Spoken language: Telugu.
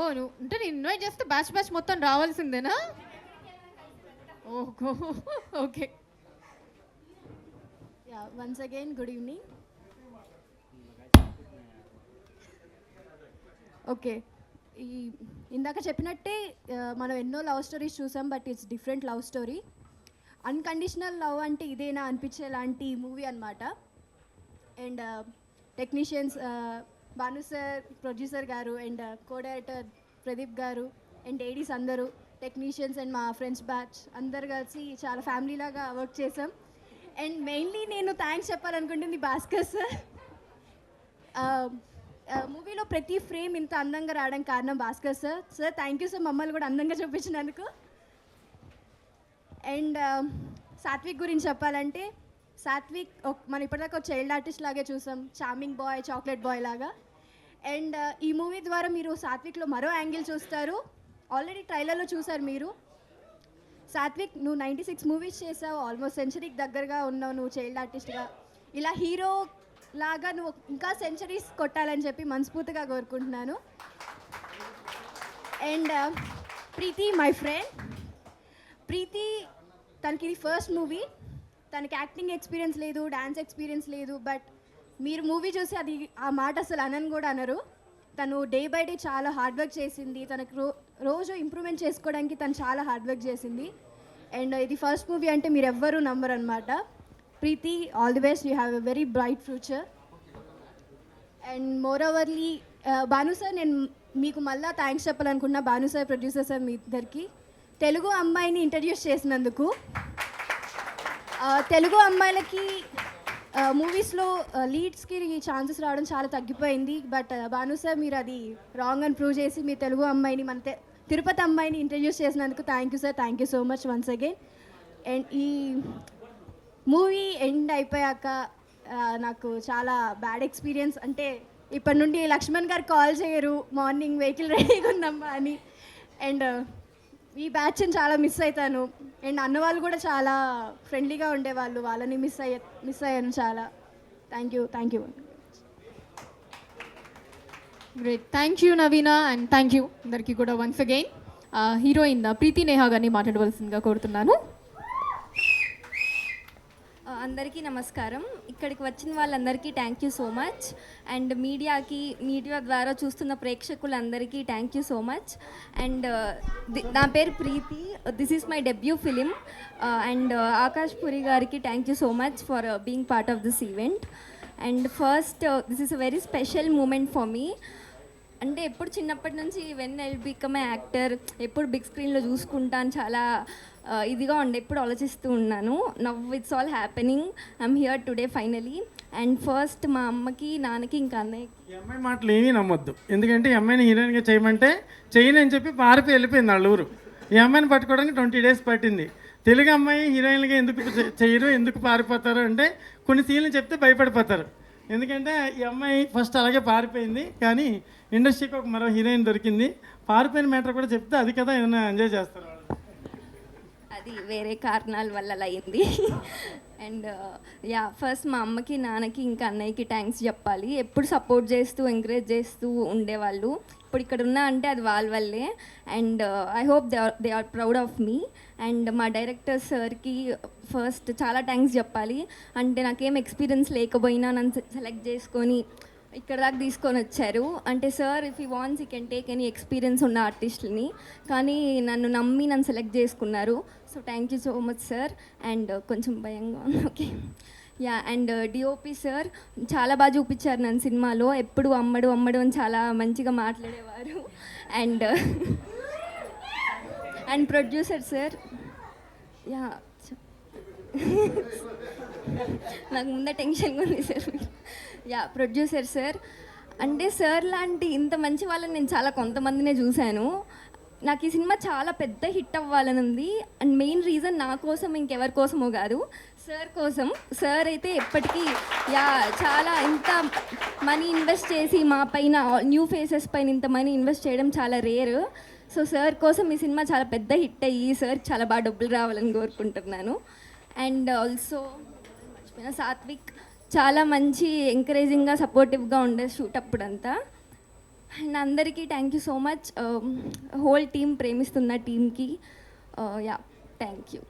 ఓ నువ్వు అంటే నేను ఇన్వైట్ చేస్తే బ్యాచ్ బ్యాచ్ మొత్తం రావాల్సిందేనా? ఓహో okay. Yeah once again good evening okay ఈ ఇందాక చెప్పినట్టే మనం ఎన్నో లవ్ స్టోరీస్ చూసాం but it's different love story unconditional love అంటే ఇదేనా అనిపించేలాంటి మూవీ అనమాట and technicians Bhanu sir producer గారు and uh, co director Pradeep గారు అండ్ ఏడీస్ అందరూ టెక్నీషియన్స్ అండ్ మా ఫ్రెండ్స్ బ్యాచ్ అందరు కలిసి చాలా ఫ్యామిలీ లాగా వర్క్ చేసాం. అండ్ మెయిన్లీ నేను థ్యాంక్స్ చెప్పాలనుకుంటుంది భాస్కర్ సార్. Um, uh, మూవీలో ప్రతి ఫ్రేమ్ ఇంత అందంగా రావడానికి కారణం Bhaskar sir. Sir thank you sir మమ్మల్ని కూడా అందంగా చూపించినందుకు. అండ్ um, సాత్విక్ గురించి చెప్పాలంటే సాత్విక్ మనం ఇప్పటిదాకా ఒక చైల్డ్ ఆర్టిస్ట్ లాగే చూసాం. చార్మింగ్ బాయ్ చాక్లెట్ బాయ్ లాగా. అండ్ uh, ఈ మూవీ ద్వారా మీరు సాత్విక్లో మరో యాంగిల్ చూస్తారు. ఆల్రెడీ ట్రైలర్లో చూసారు మీరు. సాత్విక్ నువ్వు నైంటీ సిక్స్ మూవీస్ చేసావు. ఆల్మోస్ట్ సెంచరీకి దగ్గరగా ఉన్నావు నువ్వు చైల్డ్ ఆర్టిస్ట్గా ఇలా హీరో లాగా నువ్వు ఇంకా సెంచరీస్ కొట్టాలని చెప్పి మనస్ఫూర్తిగా కోరుకుంటున్నాను. And uh, Preethi my friend Preethi తనకి ఇది ఫస్ట్ మూవీ తనకి యాక్టింగ్ ఎక్స్పీరియన్స్ లేదు డ్యాన్స్ ఎక్స్పీరియన్స్ లేదు బట్ మీరు మూవీ చూసి అది ఆ మాట అసలు అనని కూడా అనరు. తను డే బై డే చాలా హార్డ్ వర్క్ చేసింది. తనకు రో రోజు ఇంప్రూవ్మెంట్ చేసుకోవడానికి తను చాలా హార్డ్ వర్క్ చేసింది. అండ్ ఇది ఫస్ట్ మూవీ అంటే మీరు ఎవ్వరూ నమ్మరు అనమాట Preethi all the best. You have a very bright future. And more overly Bhanu sir నేను మీకు మళ్ళీ థ్యాంక్స్ చెప్పాలనుకున్నా భాను సార్ ప్రొడ్యూసర్ సార్ మీ ఇద్దరికి. తెలుగు అమ్మాయిని ఇంట్రడ్యూస్ చేసినందుకు తెలుగు అమ్మాయిలకి మూవీస్లో లీడ్స్కి ఛాన్సెస్ రావడం చాలా తగ్గిపోయింది. బట్ భాను సార్ మీరు అది రాంగ్ అని ప్రూవ్ చేసి మీ తెలుగు అమ్మాయిని మన తిరుపతి అమ్మాయిని ఇంట్రడ్యూస్ చేసినందుకు thank you sir thank you so much once again and ఈ మూవీ ఎండ్ అయిపోయాక uh, నాకు చాలా బ్యాడ్ ఎక్స్పీరియన్స్ అంటే ఇప్పటి నుండి లక్ష్మణ్ గారు కాల్ చేయరు. మార్నింగ్ వెహికల్ రెడీగా ఉందమ్మా అని. అండ్ ఈ బ్యాచ్ని చాలా మిస్ అవుతాను అండ్ అన్న వాళ్ళు కూడా చాలా ఫ్రెండ్లీగా ఉండేవాళ్ళు. వాళ్ళని మిస్ అయ్యే మిస్ అయ్యాను చాలా. Thank you thank you great thank you Naveena and thank you అందరికీ కూడా once again heroine Preethi Neha గారిని మాట్లాడవలసిందిగా కోరుతున్నాను. అందరికీ నమస్కారం. ఇక్కడికి వచ్చిన వాళ్ళందరికీ thank you so much and మీడియాకి మీడియా ద్వారా చూస్తున్న ప్రేక్షకులందరికీ thank you so much and నా పేరు Preethi. This is my debut film and Akash Puri గారికి thank you so much for being part of this event and first this is a very special moment for me అంటే ఎప్పుడు చిన్నప్పటి నుంచి when I become a actor ఎప్పుడు బిగ్ స్క్రీన్లో చూసుకుంటాను చాలా ఇదిగా ఉండే ఎప్పుడు ఆలోచిస్తూ ఉన్నాను. Now it's all happening I'm here today finally and first మా అమ్మకి నాన్నకి ఇంకా అన్నయ్యకి. అమ్మాయి మాటలు ఏమీ నమ్మొద్దు. ఎందుకంటే ఈ అమ్మాయిని హీరోయిన్గా చేయమంటే చేయను అని చెప్పి పారిపోయి వెళ్ళిపోయింది వాళ్ళ ఊరు. ఈ అమ్మాయిని పట్టుకోవడానికి ట్వంటీ డేస్ పట్టింది. తెలుగు అమ్మాయి హీరోయిన్గా ఎందుకు చేయరు ఎందుకు పారిపోతారు అంటే కొన్ని సీన్లు చెప్తే భయపడిపోతారు. ఎందుకంటే ఈ అమ్మాయి ఫస్ట్ అలాగే పారిపోయింది కానీ ఇండస్ట్రీకి ఒక మరో హీరోయిన్ దొరికింది. పారిపోయిన మ్యాటర్ కూడా చెప్తే అది కదా ఏదైనా ఎంజాయ్ చేస్తారు వాళ్ళు. అది వేరే కారణాల వల్ల అలా అయింది. అండ్ యా ఫస్ట్ మా అమ్మకి నాన్నకి ఇంకా అన్నయ్యకి థ్యాంక్స్ చెప్పాలి. ఎప్పుడు సపోర్ట్ చేస్తూ ఎంకరేజ్ చేస్తూ ఉండేవాళ్ళు. ఇప్పుడు ఇక్కడ ఉన్నా అంటే అది వాళ్ళ వల్లే. And I hope they are they are proud of me and మా డైరెక్టర్ సార్కి ఫస్ట్ చాలా థ్యాంక్స్ చెప్పాలి. అంటే నాకేం ఎక్స్పీరియన్స్ లేకపోయినా నన్ను సెలెక్ట్ చేసుకొని ఇక్కడ దాకా తీసుకొని వచ్చారు. అంటే sir if you wants you can take any experience ఉన్న ఆర్టిస్ట్ని కానీ నన్ను నమ్మి నన్ను సెలెక్ట్ చేసుకున్నారు. So thank you so much sir and కొంచెం భయంగా ఉంది. Okay yeah and DOP sir చాలా బాగా చూపించారు నన్ను సినిమాలో. ఎప్పుడు అమ్మడు అమ్మడు అని చాలా మంచిగా మాట్లాడేవారు. And and producer sir yeah నాకు ముందే టెన్షన్గా ఉంది సార్. Yeah producer sir. అంటే సార్ లాంటి ఇంత మంచి వాళ్ళని నేను చాలా కొంతమందినే చూశాను. నాకు ఈ సినిమా చాలా పెద్ద హిట్ అవ్వాలని ఉంది. అండ్ మెయిన్ రీజన్ నా కోసం ఇంకెవరి కోసమో కాదు. సార్ కోసం. సార్ అయితే ఎప్పటికీ యా చాలా ఇంత మనీ ఇన్వెస్ట్ చేసి మా పైన న్యూ ఫేసెస్ పైన ఇంత మనీ ఇన్వెస్ట్ చేయడం చాలా రేర్. సో సార్ కోసం ఈ సినిమా చాలా పెద్ద హిట్ అయ్యి సార్ చాలా బాగా డబ్బులు రావాలని కోరుకుంటున్నాను. అండ్ ఆల్సో మర్చిపోయిన సాత్విక్ చాలా మంచి ఎంకరేజింగ్గా సపోర్టివ్గా ఉండే షూట్ అప్పుడంతా. అండ్ అందరికీ thank you so much. Whole team ప్రేమిస్తున్న టీమ్కి యా థ్యాంక్ యూ.